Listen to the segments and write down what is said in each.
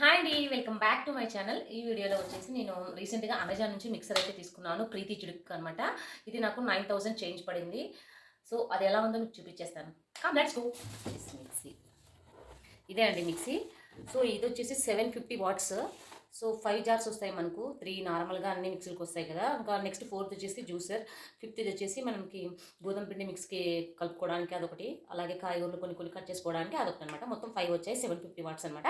Hi అండి welcome back to my channel ఈ వీడియోలో వచ్చేసి నేను రీసెంట్గా అమెజాన్ నుంచి మిక్సర్ అయితే తీసుకున్నాను. ప్రీతి చిడుక్ అనమాట ఇది నాకు నైన్ థౌసండ్ చేంజ్ పడింది. సో అది ఎలా ఉందో మీకు చూపించేస్తాను. కమ్ లెట్స్ గో మిక్సీ ఇదే అండి మిక్సీ సో ఇది వచ్చేసి seven fifty watts so five jars వస్తాయి మనకు. త్రీ నార్మల్గా అన్ని మిక్సీలకు వస్తాయి కదా. ఇంకా నెక్స్ట్ ఫోర్త్ వచ్చేసి జ్యూసర్ ఫిఫ్త్ వచ్చేసి మనకి గోధుమ పిండి మిక్స్కి కలుపుకోవడానికి అదొకటి. అలాగే కాయగూరలు కొన్ని కొన్ని కట్ చేసుకోవడానికి అదొకటి అనమాట మొత్తం ఫైవ్ వచ్చాయి. సెవెన్ ఫిఫ్టీ వాట్స్ అనమాట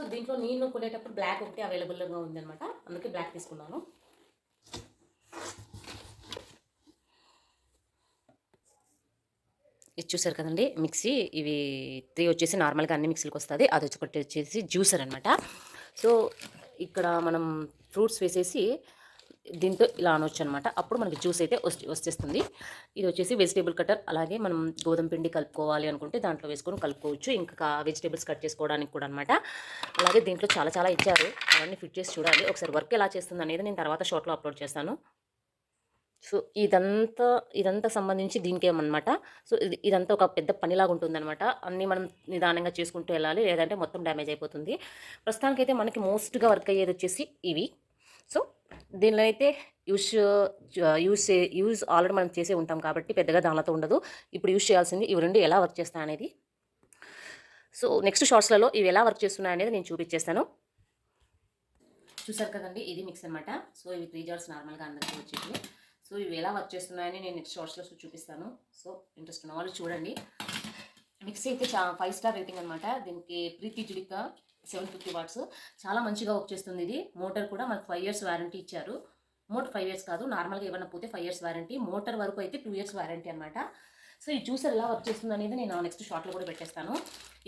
సో దీంట్లో నేను కొనేటప్పుడు బ్లాక్ ఒకటి అవైలబుల్గా ఉందన్నమాట. అందుకే బ్లాక్ తీసుకున్నాను. ఇది చూసారు కదండి మిక్సీ. ఇవి త్రీ వచ్చేసి నార్మల్గా అన్ని మిక్సీలకు వస్తుంది. అది వచ్చి ఒకటి వచ్చేసి జ్యూసర్ అనమాట సో ఇక్కడ మనం ఫ్రూట్స్ వేసేసి దీంతో ఇలా అనొచ్చు అనమాట అప్పుడు మనకి జ్యూస్ అయితే వచ్చేస్తుంది. ఇది వచ్చేసి వెజిటేబుల్ కటర్ అలాగే మనం గోధుమ పిండి కలుపుకోవాలి అనుకుంటే దాంట్లో వేసుకొని కలుపుకోవచ్చు. ఇంకా వెజిటేబుల్స్ కట్ చేసుకోవడానికి కూడా అనమాట అలాగే దీంట్లో చాలా చాలా ఇచ్చారు. అవన్నీ ఫిట్ చేసి చూడాలి. ఒకసారి వర్క్ ఎలా చేస్తుంది అనేది నేను తర్వాత షార్ట్లో అప్లోడ్ చేస్తాను. సో ఇదంతా ఇదంతా సంబంధించి దీనికేమన్నమాట సో ఇది ఇదంతా ఒక పెద్ద పనిలాగా ఉంటుందన్నమాట. అన్నీ మనం నిదానంగా చేసుకుంటూ వెళ్ళాలి. లేదంటే మొత్తం డ్యామేజ్ అయిపోతుంది. ప్రస్తుతానికైతే మనకి మోస్ట్గా వర్క్ అయ్యేది వచ్చేసి ఇవి. సో దీనిలో అయితే యూస్ యూస్ యూజ్ ఆల్రెడీ మనం చేసే ఉంటాం కాబట్టి పెద్దగా దానిలో ఉండదు. ఇప్పుడు యూస్ చేయాల్సింది ఇవి రెండు ఎలా వర్క్ చేస్తాయి అనేది. సో నెక్స్ట్ షార్ట్స్లలో ఇవి ఎలా వర్క్ చేస్తున్నాయి అనేది నేను చూపించేస్తాను. చూసారు కదండి ఇది మిక్స్ అనమాట సో ఇవి త్రీ జార్స్ నార్మల్గా అందరికీ వచ్చేవి సో ఇవి ఎలా వర్క్ చేస్తున్నాయని నేను నెక్స్ట్ షార్ట్స్లో చూపిస్తాను. సో ఇంట్రెస్ట్ ఉన్న వాళ్ళు చూడండి. మిక్సీ అయితే చా ఫైవ్ స్టార్ రేటింగ్ అనమాట దీనికి Preethi Zodiac seven fifty watts. చాలా మంచిగా వర్క్ చేస్తుంది ఇది. మోటార్ కూడా మనకు ఫైవ్ ఇయర్స్ వారంటీ ఇచ్చారు. మోటార్ ఫైవ్ ఇయర్స్ కాదు నార్మల్గా ఏమైనా పోతే ఫైవ్ ఇయర్స్ వారంటీ. మోటార్ వరకు అయితే టూ ఇయర్స్ వారంటీ అనమాట సో ఈ జ్యూసర్ ఎలా వర్క్ చేస్తుంది అనేది నేను నెక్స్ట్ షార్ట్లో కూడా పెట్టేస్తాను.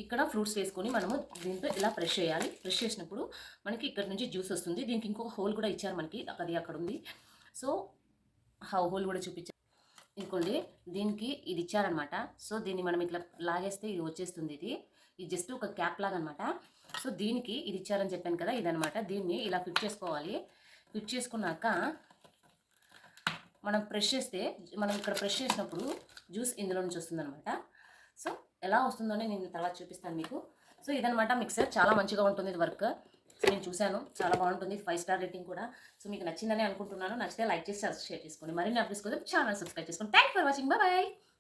ఇక్కడ ఫ్రూట్స్ వేసుకొని మనము దీంతో ఇలా ఫ్రెష్ చేయాలి. ఫ్రెష్ చేసినప్పుడు మనకి ఇక్కడ నుంచి జ్యూస్ వస్తుంది. దీనికి ఇంకొక హోల్ కూడా ఇచ్చారు మనకి. అది అక్కడ ఉంది. సో హోల్ కూడా చూపించారు ఇంకోండి దీనికి ఇది ఇచ్చారనమాట. సో దీన్ని మనం ఇట్లా లాగేస్తే ఇది వచ్చేస్తుంది ఇది. ఇది జస్ట్ ఒక క్యాప్ లాగా అనమాట సో దీనికి ఇది ఇచ్చారని చెప్పాను కదా ఇదనమాట. దీన్ని ఇలా ఫిట్ చేసుకోవాలి. ఫిట్ చేసుకున్నాక మనం ప్రెష్ చేస్తే మనం ఇక్కడ ప్రెష్ చేసినప్పుడు జ్యూస్ ఇందులో నుంచి వస్తుందనమాట. సో ఎలా వస్తుందో నేను తర్వాత చూపిస్తాను మీకు. సో ఇదనమాట మిక్సర్. చాలా మంచిగా ఉంటుంది ఇది వర్క్. నేను చూశాను. చాలా బాగుంటుంది. ఫైవ్ స్టార్ రేటింగ్ కూడా. సో మీకు నచ్చిందని అనుకుంటున్నాను. నచ్చితే లైక్ చేసి షేర్ చేసుకోండి. మరిన్ని అప్డేట్స్ కోసం ఛానల్ సబ్స్క్రైబ్ చేసుకోండి. Thank for watching bye